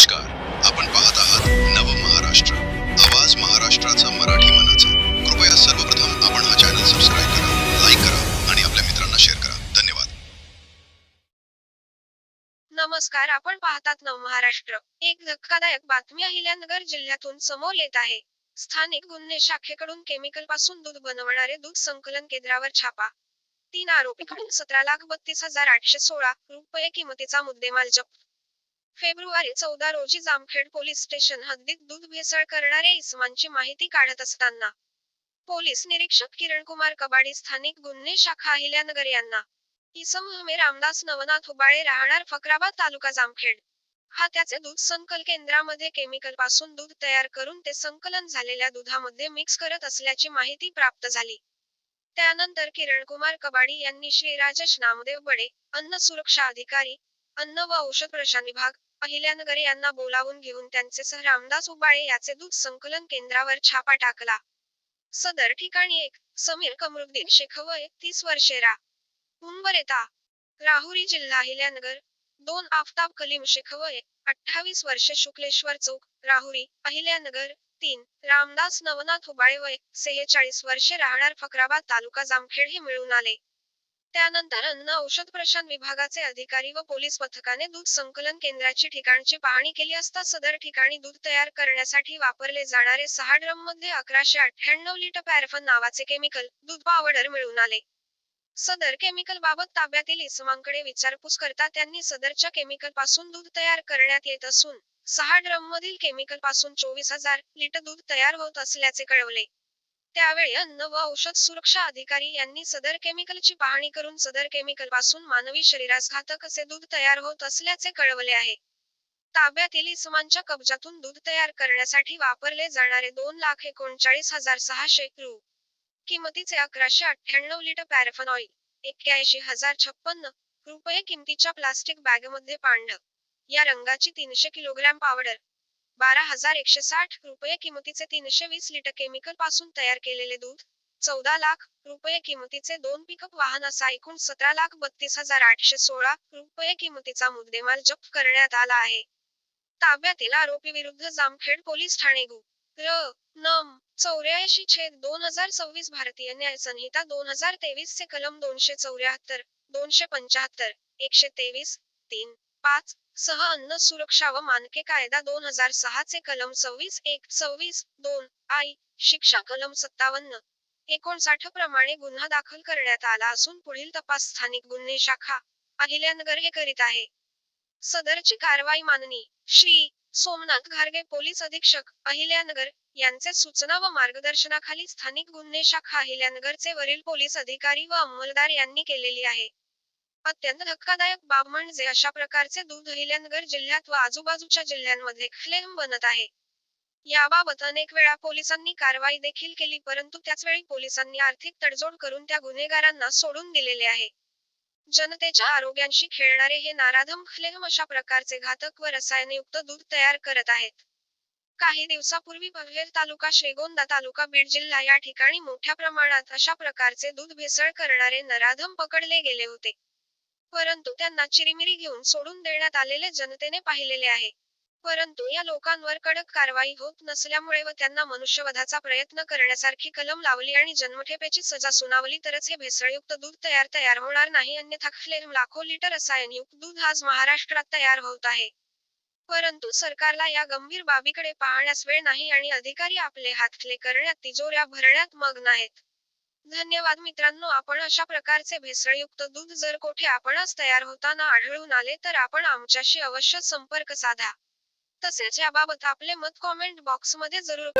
नमस्कार. आपण पाहत आहात नव महाराष्ट्र. आवाज महाराष्ट्राचा मराठी मनाचा. कृपया सर्वप्रथम आपण हा चॅनल सबस्क्राईब करा लाईक करा आणि आपल्या मित्रांना शेअर करा. धन्यवाद. नमस्कार आपण पाहतात नव महाराष्ट्र. एक धक्कादायक बातमी अहिल्यानगर जिल्ह्यातून समोर येत आहे. स्थानिक गुन्हे शाखेकडून केमिकलपासून दूध बनवणारे दूध संकलन केंद्रावर छापा. तीन आरोपीकडून सतरा लाख बत्तीस हजार आठशे सोळा रुपये किमतीचा मुद्देमाल जप्त. फेब्रुवारी चौदा रोजी जामखेड पोलीस स्टेशन हद्दीत दूध भेसळ करणाऱ्या इसमांची माहिती काढत असताना पोलीस निरीक्षक किरणकुमार कबाडी स्थानिक गुन्हे शाखा अहिल्यानगर यांना इसम हमे रामदास नवनाथ हुबाळे राहणार फकराबाद तालुका जामखेड हा त्याचे दूध संकल केंद्रामध्ये केमिकलपासून दूध तयार करून ते संकलन झालेल्या दुधामध्ये मिक्स करत असल्याची माहिती प्राप्त झाली. त्यानंतर किरणकुमार कबाडी यांनी श्री राजेश नामदेव बडे अन्न सुरक्षा अधिकारी अन्न व औषध प्रशासन विभाग अहिल्यानगर यांना बोलावून घेऊन त्यांचे सह रामदास उबाळे याचे दूध संकलन केंद्रावर छापा टाकला. सदर ठिकाणी एक समीर कमरुद्दीन शेखवय तीस वर्षे रा. मुंबरेता राहुरी जिल्हा हिल्यानगर दोन आफताब कलीम शेखवय अठ्ठावीस वर्षे शुक्लेश्वर चौक राहुरी अहिल्यानगर तीन रामदास नवनाथ उबाळे वय सेहेचाळीस वर्षे राहणार फकराबाद तालुका जामखेड हे मिळून आले. त्यानंतर अन्न औषध प्रशासन विभागाचे अधिकारी व पोलीस पथकाने दूध संकलन केंद्राची ठिकाणची पाहणी केली असता सदर ठिकाणी दूध तयार करण्यासाठी वापरले जाणारे सहा ड्रममध्ये अकराशे अठ्ठ्याण्णव लिटर पॅरफन नावाचे केमिकल दूध पावडर मिळून आले. सदर केमिकल बाबत ताब्यातील इसमांकडे विचारपूस करता त्यांनी सदरच्या केमिकलपासून दूध तयार करण्यात येत असून सहा ड्रम मधील केमिकलपासून चोवीस हजार लिटर दूध तयार होत असल्याचे कळवले. त्यावेळी अन्न व औषध सुरक्षा अधिकारी यांनी सदर केमिकलची पाहणी करून सदर केमिकलपासून मानवी शरीरास घातक असे दूध तयार होत असल्याचे कळवले आहे. ताब्यातील इसमांच्या कब्जातून दूध तयार करण्यासाठी वापरले जाणारे दोन लाख एकोणचाळीस हजार सहाशे रु किमतीचे अकराशे अठ्ठ्याण्णव लिटर पॅराफन ऑइल एक्क्याऐंशी हजार छप्पन्न रुपये किमतीच्या प्लास्टिक बॅगमध्ये पांढर. या रंगाची तीनशे किलोग्रॅम पावडर बारा हजार एकशे साठ रुपये किमतीचे तीनशे वीस लिटर केमिकलपासून तयार केलेले दूध चौदा लाख रुपये किमतीचे दोन पिकअप वाहन असा एकूण सतरा लाख बत्तीस हजार आठशे सोळा रुपये किमतीचा मुद्देमाल जप्त करण्यात आला आहे. ताब्यातील आरोपी विरुद्ध जामखेड पोलीस ठाणे गु. र. नम. चौऱ्याऐंशी छेद दोन हजार सव्वीस भारतीय न्याय संहिता दोन हजार तेवीस चे कलम दोनशे चौऱ्याहत्तर दोनशे पंचाहत्तर एकशे तेवीस तीन. पाच सह अन्न सुरक्षा व मानके कायदा दोन हजार सहा चे कलम सव्वीस एक सव्वीस दोन आई शिक्षा कलम सत्तावन्न एकोणसाठ प्रमाणे गुन्हा दाखल करण्यात आला असून पुढील तपास स्थानिक गुन्हे शाखा अहिल्यानगर हे करीत आहे. सदरची कारवाई माननी श्री सोमनाथ घारगे पोलीस अधीक्षक अहिल्यानगर यांचे सूचना व मार्गदर्शनाखाली स्थानिक गुन्हे शाखा अहिल्यानगरचे वरील पोलीस अधिकारी व अंमलदार यांनी केलेली आहे. अत्यंत धक्कादायक बाब म्हणजे अशा प्रकारचे दूध अहिल्यानगर जिल्ह्यात व आजूबाजूच्या जिल्ह्यांमध्ये क्लेम बनत आहे. याबाबत अनेक वेळा पोलिसांनी कारवाई देखील केली परंतु त्याचवेळी पोलिसांनी आर्थिक तडजोड करून त्या गुन्हेगारांना सोडून दिलेले आहे. जनतेच्या आरोग्यांशी खेळणारे हे नाराधम खलेम अशा प्रकारचे घातक व रसायनयुक्त दूध तयार करत आहेत. काही दिवसापूर्वी पनवेल तालुका श्रीगोंदा तालुका बीड जिल्हा या ठिकाणी मोठ्या प्रमाणात अशा प्रकारचे दूध भेसळ करणारे नराधम पकडले गेले होते. परंतु त्यांना चिरीमिरी घेऊन सोडून देण्यात आलेले जनतेने पाहिलेले आहे. परंतु या लोकांवर कडक कारवाई होत नसल्यामुळे व त्यांना मनुष्यवधाचा प्रयत्न करण्यासारखी कलम लावली आणि जन्मठेपेची सजा सुनावली तरच हे भेसळयुक्त दूध तयार तयार होणार नाही. अन्यथा खलेम लाखो लिटर रसायनयुक्त दूध आज महाराष्ट्रात तयार होत आहे. परंतु सरकारला या गंभीर बाबीकडे पाहण्यास वेळ नाही आणि अधिकारी आपले हातखले करण्यात तिजोऱ्या भरण्यात मग्न आहेत. धन्यवाद मित्रांनो. आपण अशा प्रकारचे भेसळयुक्त दूध जर कोठे आपणच तयार होताना आढळून आले तर आपण आमच्याशी अवश्य संपर्क साधा. तसेच याबाबत आपले मत कॉमेंट बॉक्समध्ये जरूर